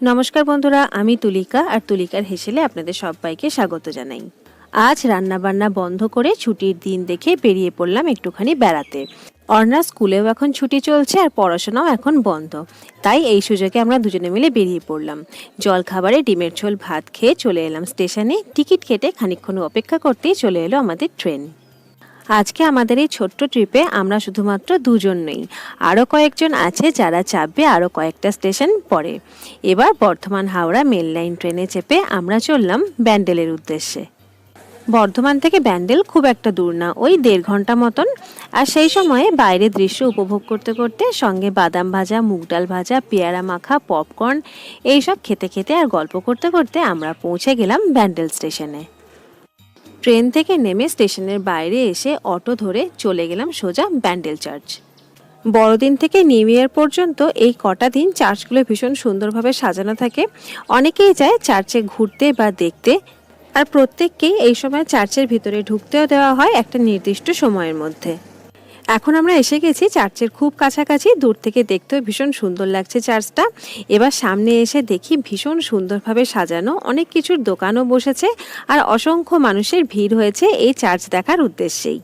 নমস্কার বন্ধুরা, আমি তুলিকা আর তুলিকার হেসেলে আপনাদের সবাইকে স্বাগত জানাই। আজ রান্নাবান্না বন্ধ করে ছুটির দিন দেখে বেরিয়ে পড়লাম একটুখানি বেড়াতে। অর্ণা স্কুলেও এখন ছুটি চলছে আর পড়াশোনাও এখন বন্ধ। তাই এই সুযোগে আমরা দুজনে মিলে বেরিয়ে পড়লাম। জল খাবারে ডিমের ঝোল ভাত খেয়ে চলে এলাম স্টেশনে। টিকিট কেটে খানিকক্ষণ অপেক্ষা করতেই চলে এলো আমাদের ট্রেন। আজকে আমাদের এই ছোট্ট ট্রিপে আমরা শুধুমাত্র দুজন নই। আরও কয়েকজন আছে যারা চাপবে আরও কয়েকটা স্টেশন পরে। এবার বর্ধমান হাওড়া মেল লাইন ট্রেনে চেপে আমরা চললাম ব্যান্ডেলের উদ্দেশ্যে। বর্ধমান থেকে ব্যান্ডেল খুব একটা দূর না, ওই দেড় ঘণ্টা মতন। আর সেই সময়ে বাইরের দৃশ্য উপভোগ করতে করতে সঙ্গে বাদাম ভাজা, মুগ ডাল ভাজা, পেয়ারা মাখা, পপকর্ন, এইসব খেতে খেতে আর গল্প করতে করতে আমরা পৌঁছে গেলাম ব্যান্ডেল স্টেশনে। ট্রেন থেকে নেমে স্টেশনের বাইরে এসে অটো ধরে চলে গেলাম সোজা ব্যান্ডেল চার্চ। বড়দিন থেকে নিউ ইয়ার পর্যন্ত এই কটা দিন চার্চগুলো ভীষণ সুন্দরভাবে সাজানো থাকে। অনেকেই যায় চার্চে ঘুরতে বা দেখতে। আর প্রত্যেককেই এই সময় চার্চের ভিতরে ঢুকতেও দেওয়া হয় একটা নির্দিষ্ট সময়ের মধ্যে। এখন আমরা এসে গেছি চার্চের খুব কাছাকাছি, দূর থেকে দেখতেও ভীষণ সুন্দর লাগছে চার্চটা। এবার সামনে এসে দেখি ভীষণ সুন্দরভাবে সাজানো অনেক কিছুর দোকানও বসেছে আর অসংখ্য মানুষের ভিড় হয়েছে এই চার্চ দেখার উদ্দেশ্যেই।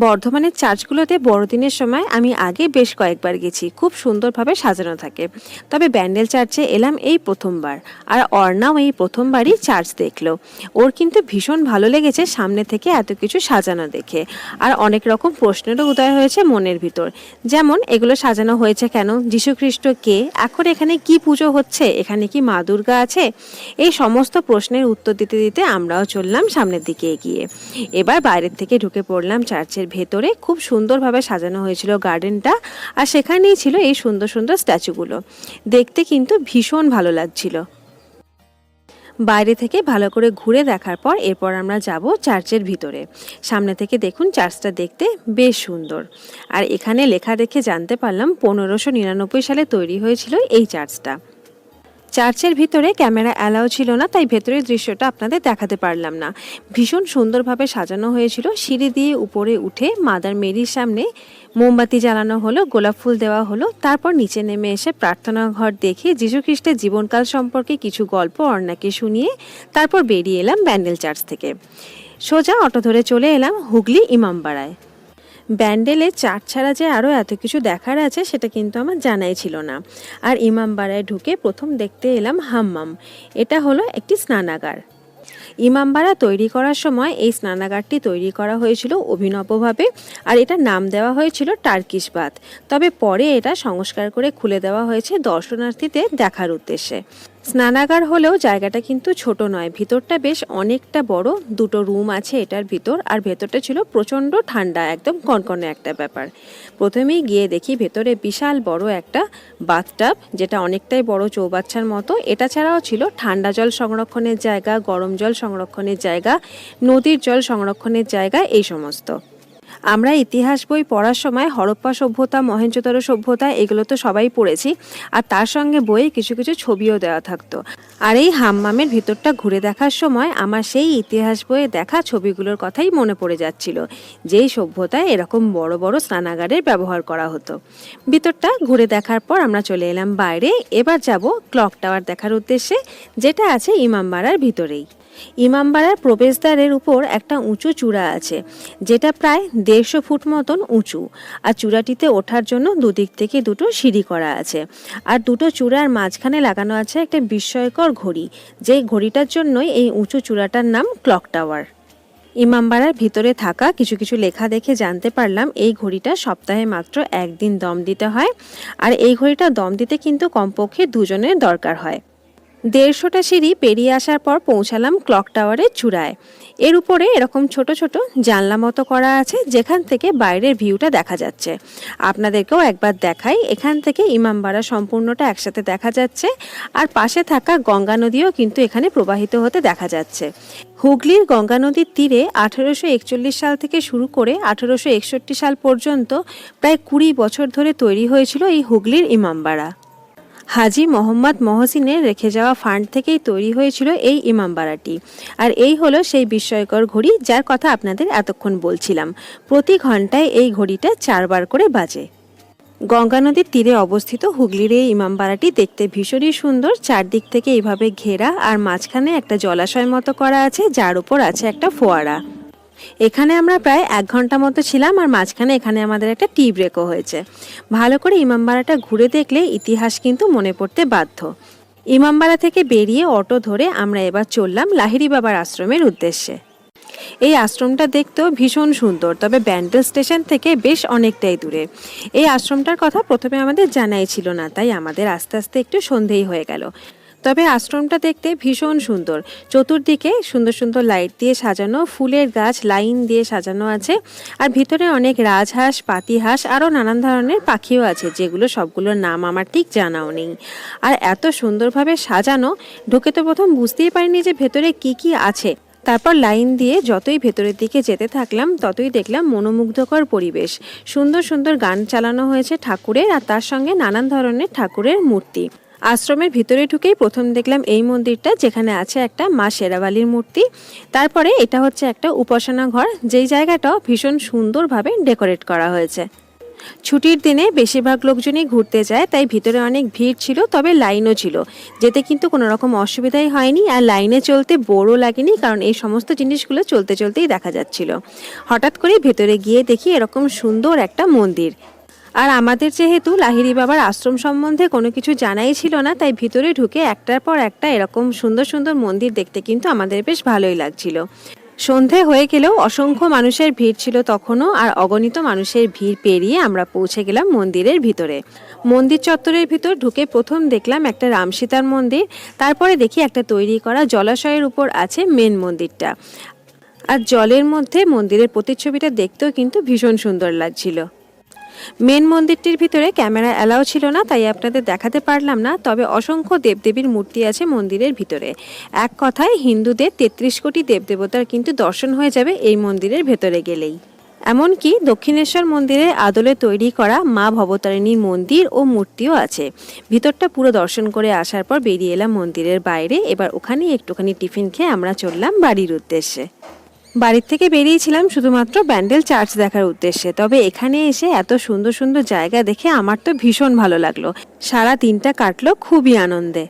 বর্ধমানের চার্চগুলোতে বড়দিনের সময় আমি আগে বেশ কয়েকবার গেছি। খুব সুন্দরভাবে সাজানো থাকে। তবে ব্যান্ডেল চার্চে এলাম এই প্রথমবার। আর অর্ণাও এই প্রথমবারই চার্চ দেখল। ওর কিন্তু ভীষণ ভালো লেগেছে সামনে থেকে এত কিছু সাজানো দেখে। আর অনেক রকম প্রশ্নেরও উদয় হয়েছে মনের ভিতর। যেমন, এগুলো সাজানো হয়েছে কেন? যীশুখ্রিস্ট কে? এখন এখানে কি পুজো হচ্ছে? এখানে কি মা দুর্গা আছে? এই সমস্ত প্রশ্নের উত্তর দিতে দিতে আমরাও চললাম সামনের দিকে এগিয়ে। এবার বাইরের থেকে ঢুকে পড়লাম চার্চের ভেতরে খুব সুন্দরভাবে সাজানো হয়েছিল গার্ডেনটা, আর সেখানেই ছিল এই সুন্দর সুন্দর স্ট্যাচুগুলো। দেখতে কিন্তু ভীষণ ভালো লাগছিল। বাইরে থেকে ভালো করে ঘুরে দেখার পর এরপর আমরা যাব চার্চের ভিতরে। সামনে থেকে দেখুন চার্চটা দেখতে বেশ সুন্দর। আর এখানে লেখা দেখে জানতে পারলাম পনেরোশো নিরানব্বই সালে তৈরি হয়েছিল এই চার্চটা। চার্চের ভিতরে ক্যামেরা অ্যালাও ছিল না, তাই ভেতরের দৃশ্যটা আপনাদের দেখাতে পারলাম না। ভীষণ সুন্দরভাবে সাজানো হয়েছিল। সিঁড়ি দিয়ে উপরে উঠে মাদার মেরির সামনে মোমবাতি জ্বালানো হলো, গোলাপ ফুল দেওয়া হলো, তারপর নিচে নেমে এসে প্রার্থনা ঘর দেখে যীশুখ্রিস্টের জীবনকাল সম্পর্কে কিছু গল্প, অর্ণাকে শুনিয়ে তারপর বেরিয়ে এলাম ব্যান্ডেল চার্চ থেকে। সোজা অটো ধরে চলে এলাম হুগলি ইমামবাড়ায়। ব্যান্ডেলে চাট ছাড়া যে আরও এত কিছু দেখার আছে, সেটা কিন্তু আমার জানাই ছিল না। আর ইমামবাড়ায় ঢুকে প্রথম দেখতে এলাম হাম্মাম। এটা হলো একটি স্নানাগার। ইমামবাড়া তৈরি করার সময় এই স্নানাগারটি তৈরি করা হয়েছিল অভিনবভাবে, আর এটা নাম দেওয়া হয়েছিল টার্কিশ বাথ তবে পরে এটা সংস্কার করে খুলে দেওয়া হয়েছে দর্শনার্থীদের দেখার উদ্দেশ্যে। স্নানাগার হলেও জায়গাটা কিন্তু ছোট নয়। ভিতরটা বেশ অনেকটা বড়। দুটো রুম আছে এটার ভিতর। আর ভেতরটা ছিল প্রচণ্ড ঠান্ডা, একদম কনকনে একটা ব্যাপার। প্রথমেই গিয়ে দেখি ভেতরে বিশাল বড় একটা বাথটাব, যেটা অনেকটাই বড় চৌবাচ্চার মতো। এটা ছাড়াও ছিল ঠান্ডা জল সংরক্ষণের জায়গা, গরম জল সংরক্ষণের জায়গা, নদীর জল সংরক্ষণের জায়গা, এই সমস্ত। আমরা ইতিহাস বই পড়ার সময় হরপ্পা সভ্যতা মহেঞ্জোদারো সভ্যতা, এগুলো তো সবাই পড়েছি। আর তার সঙ্গে বইয়ে কিছু কিছু ছবিও দেওয়া থাকতো। আর এই হাম্মামের ভিতরটা ঘুরে দেখার সময় আমার সেই ইতিহাস বইয়ে দেখা ছবিগুলোর কথাই মনে পড়ে যাচ্ছিল। যেই সভ্যতায় এরকম বড় বড় স্নানাগারের ব্যবহার করা হতো। ভিতরটা ঘুরে দেখার পর আমরা চলে এলাম বাইরে। এবার যাব ক্লক টাওয়ার দেখার উদ্দেশ্যে, যেটা আছে ইমামবাড়ার ভিতরেই। ইমামবাড়ার প্রবেশদ্বারের উপর একটা উঁচু চূড়া আছে, যেটা প্রায় দেড়শো ফুট মতন উঁচু। আর চূড়াটিতে ওঠার জন্য দুদিক থেকে দুটো সিঁড়ি করা আছে। আর দুটো চূড়ার মাঝখানে লাগানো আছে একটা বিস্ময়কর ঘড়ি যেই ঘড়িটার জন্যই এই উঁচু চূড়াটার নাম ক্লক টাওয়ার। ইমামবাড়ার ভিতরে থাকা কিছু কিছু লেখা দেখে জানতে পারলাম এই ঘড়িটা সপ্তাহে মাত্র একদিন দম দিতে হয়। আর এই ঘড়িটা দম দিতে কিন্তু কমপক্ষে দুজনের দরকার হয়। দেড়শোটা সিঁড়ি পেরিয়ে আসার পর পৌঁছালাম ক্লক টাওয়ারের চূড়ায়। এর উপরে এরকম ছোট ছোট জানলা মতো করা আছে, যেখান থেকে বাইরের ভিউটা দেখা যাচ্ছে। আপনাদেরকেও একবার দেখাই, এখান থেকে ইমামবাড়া সম্পূর্ণটা একসাথে দেখা যাচ্ছে, আর পাশে থাকা গঙ্গা নদীও কিন্তু এখানে প্রবাহিত হতে দেখা যাচ্ছে। হুগলির গঙ্গা নদীর তীরে আঠেরোশো একচল্লিশ সাল থেকে শুরু করে আঠেরোশো একষট্টি সাল পর্যন্ত প্রায় কুড়ি বছর ধরে তৈরি হয়েছিল এই হুগলির ইমামবাড়া। হাজি মোহাম্মদ মহসিনের রেখে যাওয়া ফান্ড থেকেই তৈরি হয়েছিল এই ইমামবাড়াটি আর এই হলো সেই বিস্ময়কর ঘড়ি যার কথা আপনাদের এতক্ষণ বলছিলাম। প্রতি ঘন্টায় এই ঘড়িটা চারবার করে বাজে। গঙ্গা নদীর তীরে অবস্থিত হুগলির এই ইমামবাড়াটি দেখতে ভীষণই সুন্দর। চারদিক থেকে এইভাবে ঘেরা আর মাঝখানে একটা জলাশয় মতো করা আছে, যার উপর আছে একটা ফোয়ারা। এখানে আমরা প্রায় এক ঘণ্টা মতো ছিলাম আর মাঝখানে এখানে আমাদের একটা টি ব্রেকও হয়েছে। ভালো করে ইমামবাড়াটা ঘুরে দেখলে ইতিহাস কিন্তু মনে পড়তে বাধ্য। ইমামবাড়া থেকে বেরিয়ে অটো ধরে আমরা এবার চললাম লাহিড়ি বাবার আশ্রমের উদ্দেশ্যে। এই আশ্রমটা দেখতেও ভীষণ সুন্দর, তবে ব্যান্ডেল স্টেশন থেকে বেশ অনেকটাই দূরে। এই আশ্রমটার কথা প্রথমে আমাদের জানাই ছিল না, তাই আমাদের আস্তে আস্তে একটু সন্ধেই হয়ে গেল। তবে আশ্রমটা দেখতে ভীষণ সুন্দর। চতুর্দিকে সুন্দর সুন্দর লাইট দিয়ে সাজানো, ফুলের গাছ লাইন দিয়ে সাজানো আছে আর ভিতরে অনেক রাজহাঁস, পাতিহাঁস আরও নানান ধরনের পাখিও আছে যেগুলো সবগুলোর নাম আমার ঠিক জানাও নেই। আর এত সুন্দরভাবে সাজানো, ঢুকে তো প্রথম বুঝতেই পারিনি যে ভেতরে কি কি আছে। তারপর লাইন দিয়ে যতই ভেতরের দিকে যেতে থাকলাম, ততই দেখলাম মনোমুগ্ধকর পরিবেশ। সুন্দর সুন্দর গান চালানো হয়েছে ঠাকুরের আর তার সঙ্গে নানান ধরনের ঠাকুরের মূর্তি। আশ্রমের ভিতরে ঢুকেই প্রথম দেখলাম এই মন্দিরটা, যেখানে আছে একটা মা শেরাবালির মূর্তি। তারপরে এটা হচ্ছে একটা উপাসনা ঘর, যেই জায়গাটাও ভীষণ সুন্দরভাবে ডেকোরেট করা হয়েছে। ছুটির দিনে বেশিরভাগ লোকজনই ঘুরতে যায়, তাই ভিতরে অনেক ভিড় ছিল, তবে লাইনও ছিল। যেতে কিন্তু কোনো রকম অসুবিধাই হয়নি, আর লাইনে চলতে বোরও লাগেনি, কারণ এই সমস্ত জিনিসগুলো চলতে চলতেই দেখা যাচ্ছিল। হঠাৎ করে ভেতরে গিয়ে দেখি এরকম সুন্দর একটা মন্দির। আর আমাদের যেহেতু লাহিড়ি বাবার আশ্রম সম্বন্ধে কোনো কিছু জানাই ছিল না, তাই ভিতরে ঢুকে একটার পর একটা এরকম সুন্দর সুন্দর মন্দির দেখতে কিন্তু আমাদের বেশ ভালোই লাগছিল। সন্ধে হয়ে গেলেও অসংখ্য মানুষের ভিড় ছিল তখনও, আর অগণিত মানুষের ভিড় পেরিয়ে আমরা পৌঁছে গেলাম মন্দিরের ভিতরে। মন্দির চত্বরের ভিতর ঢুকে প্রথম দেখলাম একটা রামসীতার মন্দির, তারপরে দেখি একটা তৈরি করা জলাশয়ের উপর আছে মেন মন্দিরটা। আর জলের মধ্যে মন্দিরের প্রতিচ্ছবিটা দেখতেও কিন্তু ভীষণ সুন্দর লাগছিল। মেন মন্দিরটির ভিতরে ক্যামেরা অ্যালাও ছিল না, তাই আপনাদের দেখাতে পারলাম না। তবে অসংখ্য দেবদেবীর মূর্তি আছে মন্দিরের ভিতরে। এক কথায়, হিন্দুদের তেত্রিশ কোটি দেবদেবতার কিন্তু দর্শন হয়ে যাবে এই মন্দিরের ভেতরে গেলেই। এমনকি দক্ষিণেশ্বর মন্দিরের আদলে তৈরি করা মা ভবতারিণীর মন্দির ও মূর্তিও আছে। ভিতরটা পুরো দর্শন করে আসার পর বেরিয়ে এলাম মন্দিরের বাইরে। এবার ওখানেই একটুখানি টিফিন খেয়ে আমরা চললাম বাড়ির উদ্দেশ্যে। বাড়ির থেকে বেরিয়েছিলাম শুধুমাত্র ব্যান্ডেল চার্চ দেখার উদ্দেশ্যে। তবে এখানে এসে এত সুন্দর সুন্দর জায়গা দেখে আমার তো ভীষণ ভালো লাগল। সারা দিনটা কাটলো খুবই আনন্দে।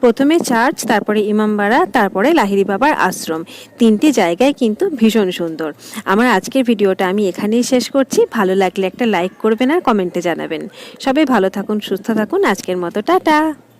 প্রথমে চার্চ, তারপরে ইমামবাড়া, তারপরে লাহিরি বাবার আশ্রম। তিনটি জায়গায় কিন্তু ভীষণ সুন্দর। আমার আজকের ভিডিওটা আমি এখানেই শেষ করছি। ভালো লাগলে একটা লাইক করবেন আর কমেন্টে জানাবেন। সবাই ভালো থাকুন, সুস্থ থাকুন। আজকের মতো, টাটা!